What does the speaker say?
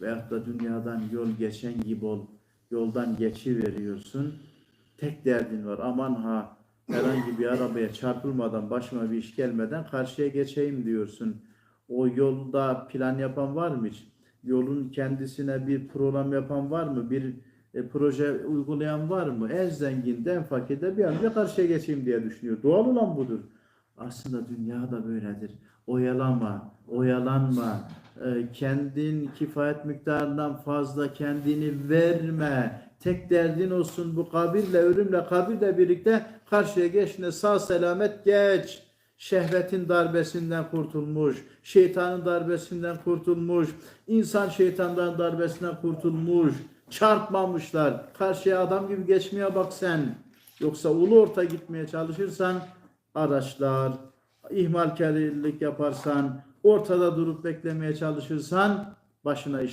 veyahut da dünyadan yol geçen gibi ol, yoldan geçiveriyorsun. Tek derdin var. Aman ha herhangi bir arabaya çarpılmadan başıma bir iş gelmeden karşıya geçeyim diyorsun. O yolda plan yapan var mı hiç? Yolun kendisine bir program yapan var mı? Bir e, proje uygulayan var mı? En zengin de en fakir de bir an önce karşıya geçeyim diye düşünüyor. Doğal olan budur. Aslında dünya da böyledir. Oyalama, oyalanma, kendin kifayet miktarından fazla kendini verme. Tek derdin olsun bu kabirle, ölümle, kabirle birlikte karşıya geçtiğinde sağ selamet geç. Şehvetin darbesinden kurtulmuş, şeytanın darbesinden kurtulmuş, insan şeytandan darbesinden kurtulmuş, çarpmamışlar. Karşıya adam gibi geçmeye bak sen. Yoksa ulu orta gitmeye çalışırsan araçlar, ihmalkarlık yaparsan, ortada durup beklemeye çalışırsan başına işte